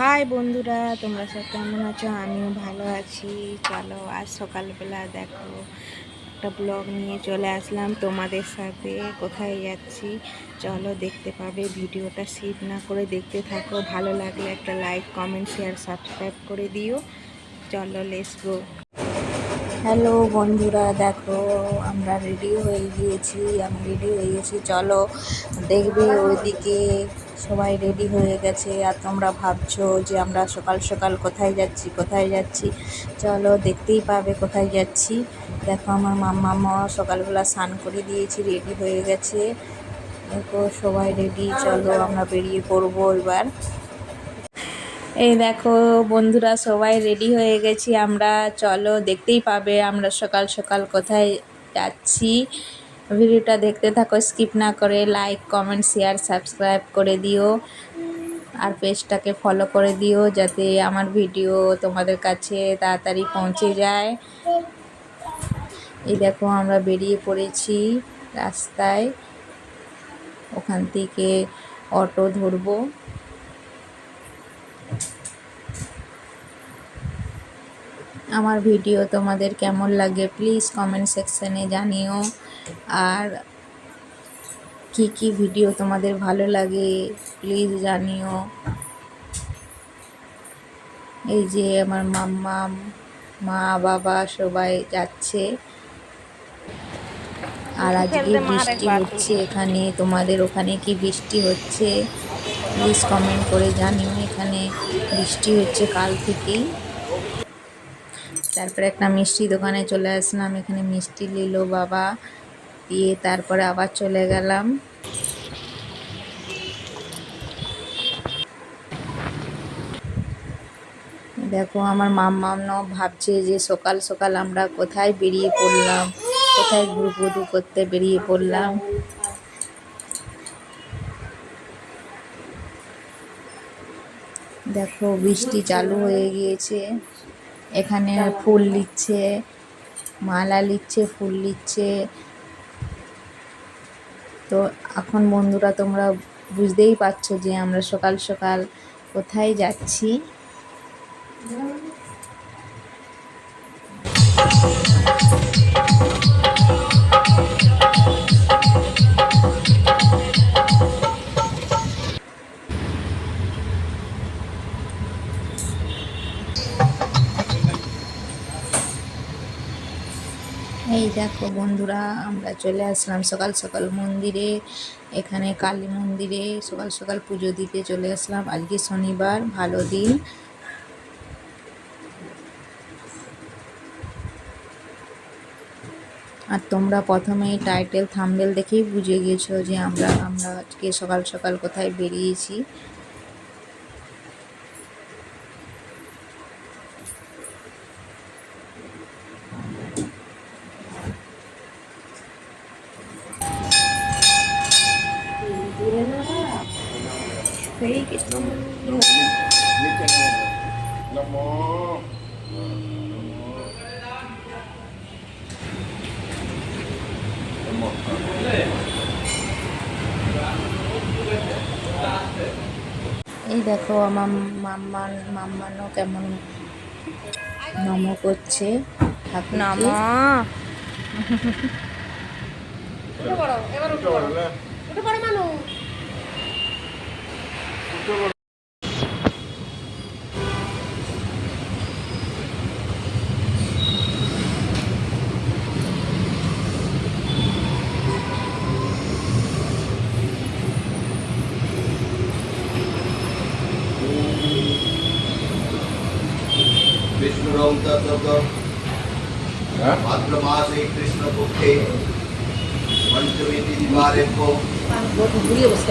High বন্ধুরা, তোমরা সব কেমন আছো? আমিও ভালো আছি। চলো, আজ সকালবেলা দেখো, একটা ব্লগ নিয়ে চলে আসলাম তোমাদের সাথে। কোথায় যাচ্ছি? চলো, দেখতে পাবে ভিডিওটা। সিট না করে দেখতে থাকো। ভালো লাগলে একটা লাইক কমেন্ট শেয়ার সাবস্ক্রাইব করে দিও। চলো লেস গো হ্যালো বন্ধুরা, দেখো, আমরা রেডি হয়ে গিয়েছি। আমি রেডি হয়ে গেছি চলো, দেখবে ওইদিকে সবাই রেডি হয়ে গেছে। আর তোমরা ভাবছ যে আমরা সকাল সকাল কোথায় যাচ্ছি কোথায় যাচ্ছি? চলো দেখতেই পাবে কোথায় যাচ্ছি। দেখো আমার মাম্মা মা সকালবেলা স্নান করে দিয়েছি রেডি হয়ে গেছে। দেখো সবাই রেডি চলো আমরা বেরিয়ে পড়ব এবার। এই দেখো বন্ধুরা সবাই রেডি হয়ে গেছি আমরা। চলো দেখতেই পাবে আমরা সকাল সকাল কোথায় যাচ্ছি। ভিডিওটা দেখতে থাকো স্কিপ না করে লাইক কমেন্ট শেয়ার সাবস্ক্রাইব করে দিও। আর পেজটাকে ফলো করে দিও যাতে আমার ভিডিও তোমাদের কাছে তাড়াতাড়ি পৌঁছে যায়। এই দেখো আমরা বেরিয়ে পড়েছি রাস্তায়। ওখান থেকে অটো ধরবো। আমার ভিডিও তোমাদের কেমন লাগে প্লিজ কমেন্ট সেকশানে জানিও। আর কি কি ভিডিও তোমাদের ভালো লাগে প্লিজ জানিও। এই যে আমার মাম্মা মা বাবা সবাই যাচ্ছে। আর আজকে বৃষ্টি হচ্ছে এখানে তোমাদের ওখানে কি বৃষ্টি হচ্ছে? প্লিজ কমেন্ট করে জানিও এখানে। বৃষ্টি হচ্ছে কাল থেকেই। তারপরে একটা মিষ্টি দোকানে চলে আসলাম এখানে মিষ্টি নিল বাবা। দিয়ে তারপরে আবার চলে গেলাম। দেখো আমার মাম্মামও ভাবছে যে সকাল সকাল আমরা কোথায় বেরিয়ে পড়লাম, কোথায় ঘুরঘুরু করতে বেরিয়ে পড়লাম। দেখো বৃষ্টি চালু হয়ে গিয়েছে, এখানে ফুল নিচ্ছে মালা নিচ্ছে ফুল নিচ্ছে তো এখন বন্ধুরা তোমরা বুঝতেই পারছ যে আমরা সকাল সকাল কোথায় যাচ্ছি। এই দেখো বন্ধুরা, আমরা চলে আসলাম সকাল সকাল মন্দিরে, এখানে কালী মন্দিরে, সকাল সকাল পুজো দিতে চলে আসলাম। আজকে শনিবার, ভালো দিন। আর তোমরা প্রথমেই টাইটেল, থামবেল দেখেই বুঝে গিয়েছো যে আমরা আমরা আজকে সকাল সকাল কোথায় বেরিয়েছি। এই দেখো আমার মাম্মার মাম্মানও কেমন নম করছে মানুষ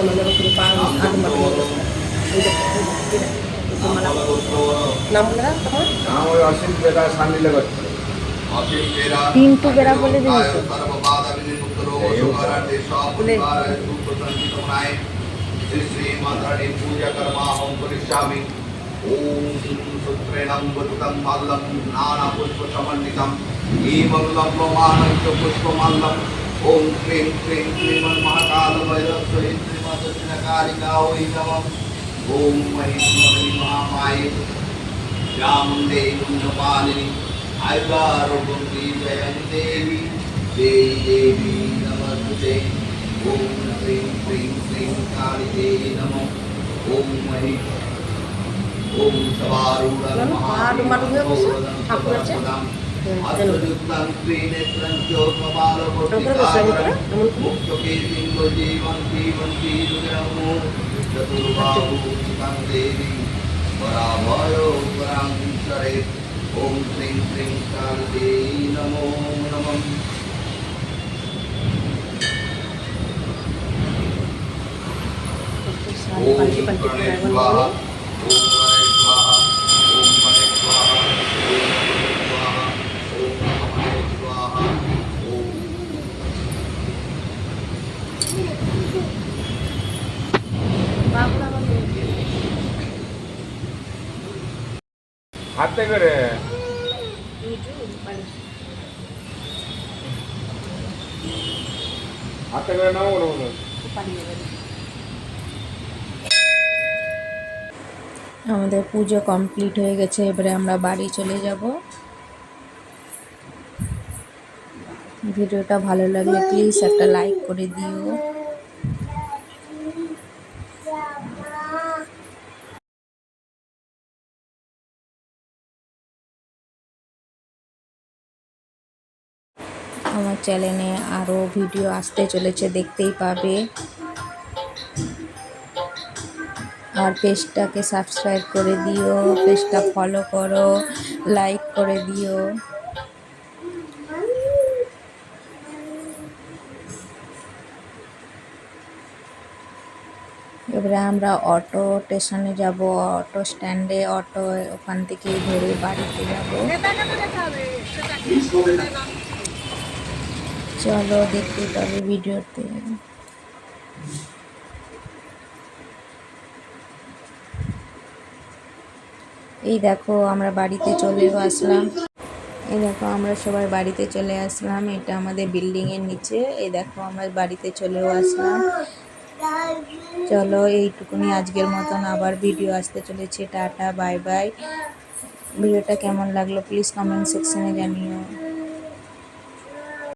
মানে ওখানে পা হাত মাথা নাম বলে দাও তোমার নাম ওই অসীম বেদা সান্ডিলে করছে তিনটু বেড়া বলে দিয়েছে। श्री श्री माता रानी पूजा कर्मा हम करिष्यामि ओम सुत्रेणं वदुतं माल्लं नाना पुष्प समन्वितं एवं लम्बमानं च पुष्पमाल्लं ओम क्लीं क्लीं क्लीं महाकाल भैरव श्री श्रीमद् दक्षिणकारिका वै नमः ஓம் மகேஸ்வரி மகாமாய ராமந்தே குஞ்சபாலினி ஐகாரோகம் தீபயம் தேவி தேவி தேவி நமஸ்தே ஓம் ஹ்ரீம் ஹ்ரீம் ஹ்ரீம் காளிதே நமோ ஓம் மணி ஓம் சவாரூடம் மகாபோதம் அத்வதுக்தம் ஸ்ரீநேத்ரம் ஜோத்மபாலமுக்திகாரம் முக்தகே சிங்கோ ஜீவம் ஜீவம் ஜீவம் ચતુર્બાહું દેવી પરાભયો પરાંતરે ઓમ શ્રીં શ્રીં શાંતિ નમો નમઃ ઓમ ગણેશ হাতে করে। হাতে করে নাও আমাদের পুজো কমপ্লিট হয়ে গেছে, এবারে আমরা বাড়ি চলে যাব। ভিডিওটা ভালো লাগলে প্লিজ একটা লাইক করে দিও। চ্যানেলে আরও ভিডিও আসতে চলেছে, দেখতেই পাবে। আর পেজটাকে সাবস্ক্রাইব করে দিও পেজটা ফলো করো লাইক করে দিও। এবারে আমরা অটো স্টেশনে যাব অটো স্ট্যান্ডে অটো ওখান থেকে ধরে বাড়িতে যাব। চলো দেখতে পাবে ভিডিওতে। এই দেখো, আমরা বাড়িতে চলেও আসলাম। এই দেখো, আমরা সবাই বাড়িতে চলে আসলাম। এটা আমাদের বিল্ডিং এর নিচে। এই দেখো, আমরা বাড়িতে চলেও আসলাম। চলো, এইটুকুনি আজকের মতন। আবার ভিডিও আসতে চলেছে। Tata, bye bye. ভিডিওটা কেমন লাগল প্লিজ কমেন্ট সেকশনে জানিও।